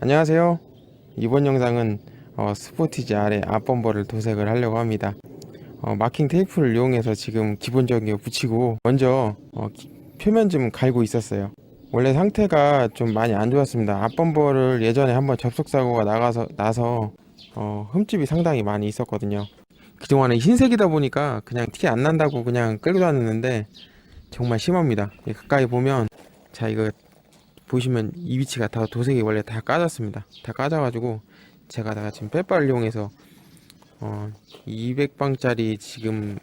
안녕하세요. 이번 영상은 어, 스포티지 아래 앞범버를 도색을 하려고 합니다. 어, 마킹 테이프를 이용해서 지금 기본적인 거 붙이고 먼저 어, 기- 표면 좀 갈고 있었어요. 원래 상태가 좀 많이 안 좋았습니다. 앞범버를 예전에 한번 접속 사고가 나가서 나서 어, 흠집이 상당히 많이 있었거든요. 그동안에 흰색이다 보니까 그냥 티 안 난다고 그냥 끌고 다녔는데 정말 심합니다. 이 가까이 보면 자 이거 보시면 이 위치가 다 도색이 원래 다 까졌습니다. 다 까져가지고 제가 다 지금 빼빠를 이용해서 어 200방짜리 지금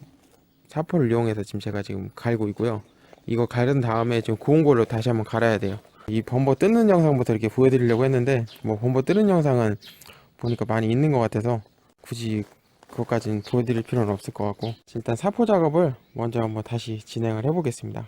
사포를 이용해서 지금 제가 지금 갈고 있고요. 이거 갈은 다음에 좀 고운 걸로 다시 한번 갈아야 돼요. 이 범버 뜯는 영상부터 이렇게 보여드리려고 했는데 뭐 범버 뜯는 영상은 보니까 많이 있는 것 같아서 굳이 그것까지는 보여드릴 필요는 없을 것 같고 일단 사포 작업을 먼저 한번 다시 진행을 해보겠습니다.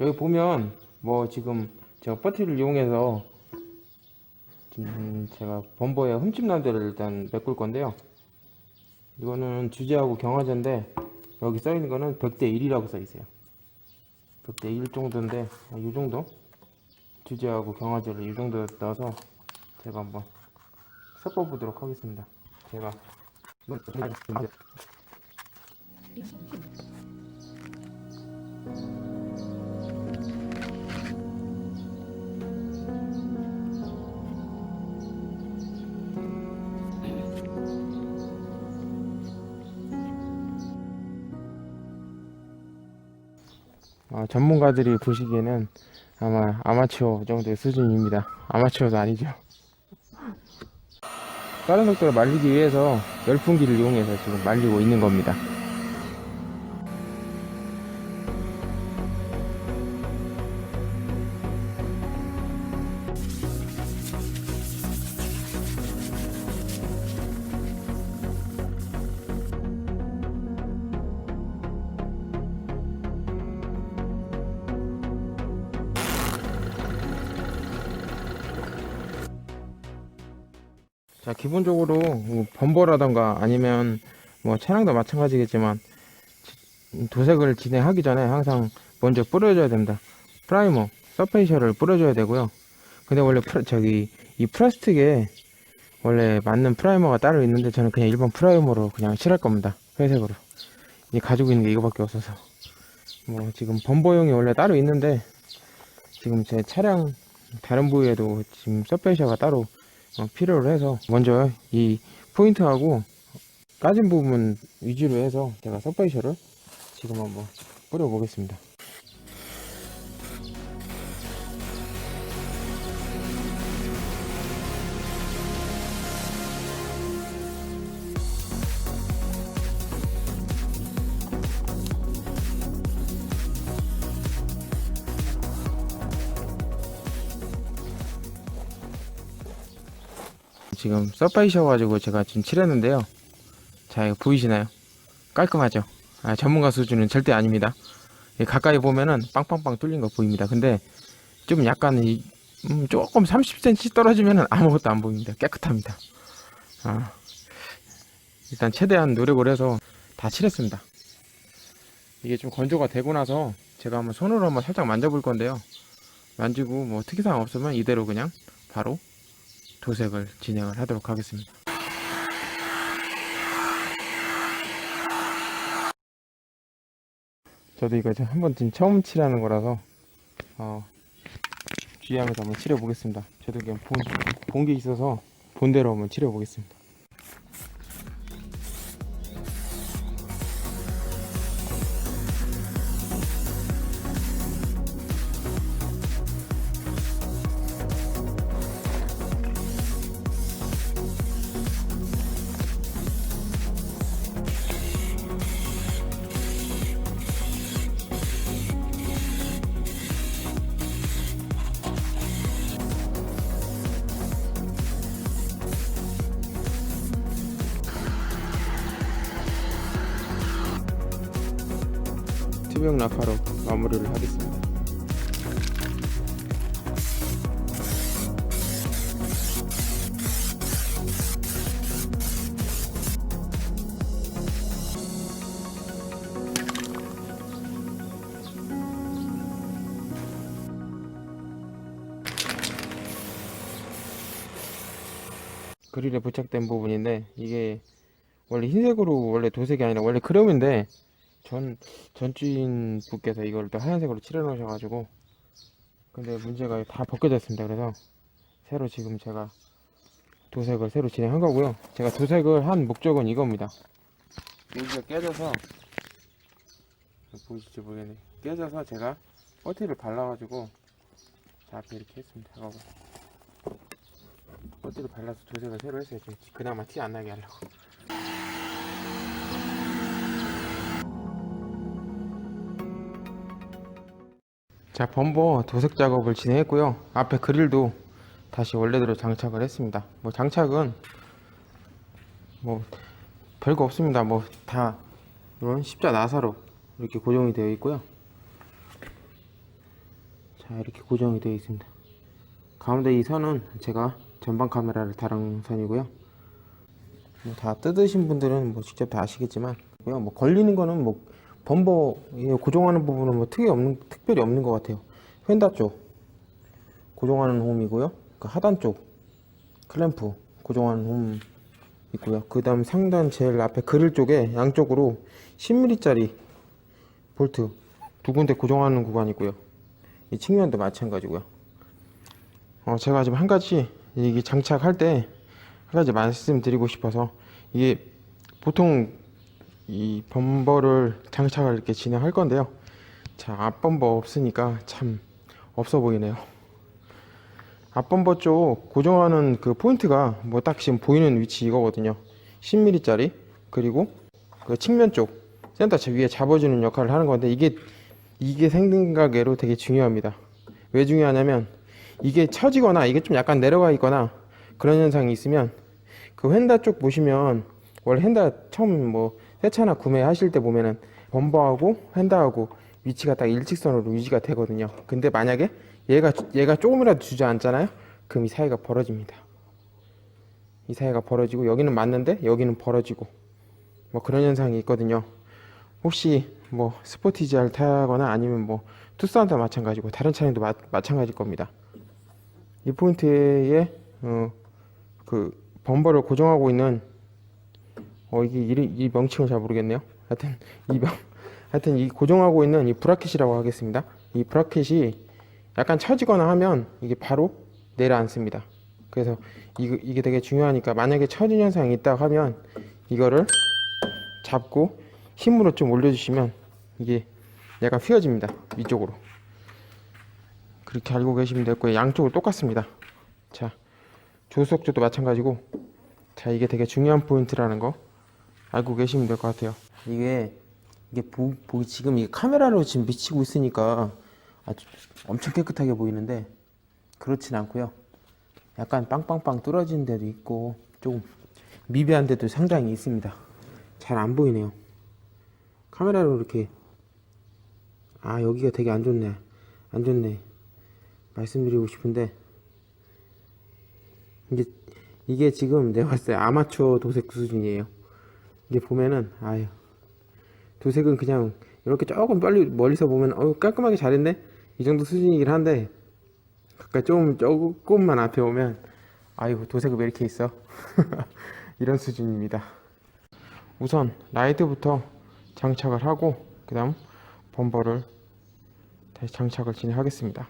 여기 보면 뭐 지금 제가 버티를 이용해서 지금 제가 범버에 흠집 난 데를 일단 메꿀 건데요. 이거는 주제하고 경화제인데 여기 써 있는 거는 100대 1이라고 써 있어요. 100대 1 정도인데 아, 이 정도 주제하고 경화제를 이 정도 넣어서 제가 한번 섞어 보도록 하겠습니다. 제가 이건 어, 전문가들이 보시기에는 아마 아마추어 정도의 수준입니다. 아마추어도 아니죠. 빠른 속도로 말리기 위해서 열풍기를 이용해서 지금 말리고 있는 겁니다. 자, 기본적으로 뭐 범버라던가 아니면 뭐 차량도 마찬가지겠지만 지- 도색을 진행하기 전에 항상 먼저 뿌려줘야 됩니다. 프라이머, 서페이셔를 뿌려줘야 되고요. 근데 원래 프라- 저기 이 플라스틱에 원래 맞는 프라이머가 따로 있는데 저는 그냥 일반 프라이머로 그냥 칠할 겁니다. 회색으로. 이 가지고 있는 게 이거밖에 없어서. 뭐 지금 범버용이 원래 따로 있는데 지금 제 차량 다른 부위에도 지금 서페이셔가 따로 어, 필요로 해서 먼저 이 포인트하고 까진 부분 위주로 해서 제가 서바이셔를 지금 한번 뿌려 보겠습니다 지금 서바이셔 가지고 제가 지금 칠했는데요. 자 이거 보이시나요? 깔끔하죠? 아, 전문가 수준은 절대 아닙니다. 예, 가까이 보면은 빵빵빵 뚫린 거 보입니다. 근데 좀 약간 이, 음, 조금 30cm 떨어지면은 아무것도 안 보입니다. 깨끗합니다. 아, 일단 최대한 노력을 해서 다 칠했습니다. 이게 좀 건조가 되고 나서 제가 한번 손으로 한번 살짝 만져볼 건데요. 만지고 뭐 특이사항 없으면 이대로 그냥 바로 도색을 진행을 하도록 하겠습니다. 저도 이거 지금 한번 지금 처음 칠하는 거라서 어, 주의하면서 한번 칠해 보겠습니다. 저도 그냥 본게 있어서 본대로 한번 칠해 보겠습니다. 투명 낙하로 마무리를 하겠습니다. 그릴에 부착된 부분인데 이게 원래 흰색으로 원래 도색이 아니라 원래 크롬인데 전 전주인 분께서 이걸 또 하얀색으로 칠해 놓으셔가지고 근데 문제가 다 벗겨졌습니다. 그래서 새로 지금 제가 도색을 새로 진행한 거고요. 제가 도색을 한 목적은 이겁니다. 여기가 깨져서 보이실지 모르겠네. 깨져서 제가 퍼티를 발라가지고 자 앞에 이렇게 했습니다. 작업을. 퍼티를 발라서 도색을 새로 했어요. 좀 그나마 티 안 나게 하려고 자 범버 도색 작업을 진행했고요. 앞에 그릴도 다시 원래대로 장착을 했습니다. 뭐 장착은 뭐 별거 없습니다. 뭐 다 이런 십자 나사로 이렇게 고정이 되어 있고요. 자 이렇게 고정이 되어 있습니다. 가운데 이 선은 제가 전방 카메라를 달은 선이고요. 뭐 다 뜯으신 분들은 뭐 직접 다 아시겠지만 뭐 걸리는 거는 뭐 범버 예, 고정하는 부분은 뭐 특이 없는 특별히 없는 것 같아요. 휀다 쪽 고정하는 홈이고요. 그 하단 쪽 클램프 고정하는 홈 있고요. 그 다음 상단 제일 앞에 그릴 쪽에 양쪽으로 10mm짜리 볼트 두 군데 고정하는 구간이고요. 이 측면도 마찬가지고요. 어, 제가 지금 한 가지 이게 장착할 때 한 가지 말씀드리고 싶어서 이게 보통 이 범버를 장착을 이렇게 진행할 건데요. 자, 앞범버 없으니까 참 없어 보이네요. 앞범버 쪽 고정하는 그 포인트가 뭐 딱 지금 보이는 위치 이거거든요. 10mm짜리 그리고 그 측면 쪽 센터 체 위에 잡아주는 역할을 하는 건데 이게 이게 생각외로 되게 중요합니다. 왜 중요하냐면 이게 처지거나 이게 좀 약간 내려가 있거나 그런 현상이 있으면 그 휀다 쪽 보시면 원래 휀다 처음 뭐 새차나 구매하실 때 보면은 범버하고 휀다하고 위치가 딱 일직선으로 유지가 되거든요. 근데 만약에 얘가 얘가 조금이라도 주저앉잖아요. 그럼 이 사이가 벌어집니다. 이 사이가 벌어지고 여기는 맞는데 여기는 벌어지고 뭐 그런 현상이 있거든요. 혹시 뭐 스포티지를 타거나 아니면 뭐 투싼도 마찬가지고 다른 차량도 마, 마찬가지일 겁니다. 이 포인트에 어, 그 범버를 고정하고 있는 어 이게 이, 이 명칭을 잘 모르겠네요. 하여튼 이 명, 하여튼 이 고정하고 있는 이 브라켓이라고 하겠습니다. 이 브라켓이 약간 처지거나 하면 이게 바로 내려앉습니다. 그래서 이거, 이게 되게 중요하니까 만약에 처진 현상이 있다 하면 이거를 잡고 힘으로 좀 올려주시면 이게 약간 휘어집니다. 위쪽으로. 그렇게 알고 계시면 됐고요. 양쪽으로 똑같습니다. 자, 조수석조도 마찬가지고 자 이게 되게 중요한 포인트라는 거 알고 계시면 될 것 같아요. 이게 이게 보, 보 지금 이 카메라로 지금 비치고 있으니까 아주 엄청 깨끗하게 보이는데 그렇진 않고요. 약간 빵빵빵 뚫어진 데도 있고 조금 미비한 데도 상당히 있습니다. 잘 안 보이네요. 카메라로 이렇게 아 여기가 되게 안 좋네 안 좋네 말씀드리고 싶은데 이게 이게 지금 내가 봤을 때 아마추어 도색 수준이에요. 이게 보면은 아유 도색은 그냥 이렇게 조금 빨리 멀리서 보면 어 깔끔하게 잘했네 이 정도 수준이긴 한데 가까이 좀 조금만 앞에 오면 아이고 도색을 왜 이렇게 있어 이런 수준입니다. 우선 라이트부터 장착을 하고 그 다음 범버를 다시 장착을 진행하겠습니다.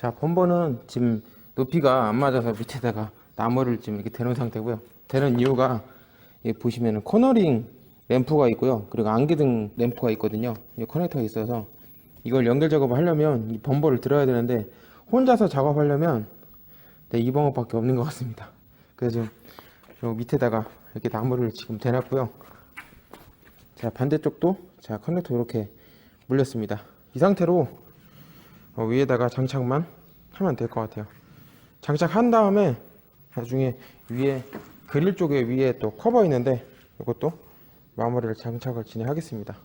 자, 범버는 지금 높이가 안 맞아서 밑에다가 나무를 지금 이렇게 대놓은 상태고요. 대는 이유가 보시면은 코너링 램프가 있고요. 그리고 안개등 램프가 있거든요. 이 커넥터가 있어서 이걸 연결 작업을 하려면 이 범버를 들어야 되는데 혼자서 작업하려면 네, 이 방법밖에 없는 것 같습니다. 그래서 요 밑에다가 이렇게 나무를 지금 대놨고요. 자 반대쪽도 자 커넥터 이렇게 물렸습니다. 이 상태로 어, 위에다가 장착만 하면 될 것 같아요. 장착한 다음에 나중에 위에 그릴 쪽에 위에 또 커버 있는데 이것도 마무리를 장착을 진행하겠습니다.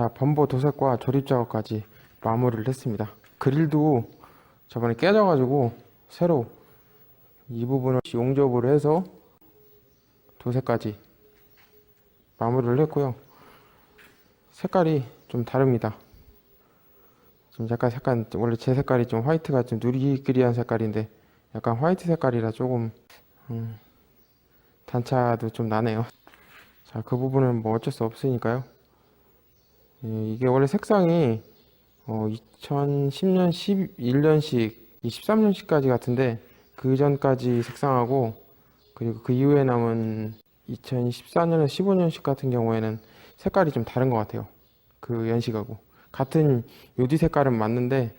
자, 범버 도색과 조립 작업까지 마무리를 했습니다. 그릴도 저번에 깨져가지고 새로 이 부분을 용접으로 해서 도색까지 마무리를 했고요. 색깔이 좀 다릅니다. 지금 약간 색깔 원래 제 색깔이 좀 화이트가 좀 누리끼리한 색깔인데 약간 화이트 색깔이라 조금 음, 단차도 좀 나네요. 자, 그 부분은 뭐 어쩔 수 없으니까요. 예, 이게 원래 색상이 어, 2010년 11년식, 13년식까지 같은데 그 전까지 색상하고 그리고 그 이후에 남은 2014년에 15년식 같은 경우에는 색깔이 좀 다른 것 같아요. 그 연식하고 같은 요디 색깔은 맞는데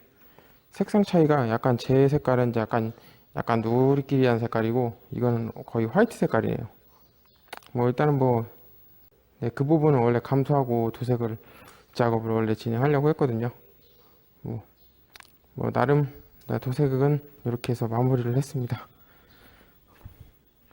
색상 차이가 약간 제 색깔은 약간 약간 누리끼리한 색깔이고 이거는 거의 화이트 색깔이에요. 뭐 일단은 뭐 네, 그 부분은 원래 감소하고 도색을 작업을 원래 진행하려고 했거든요. 뭐, 뭐 나름 도색은 이렇게 해서 마무리를 했습니다.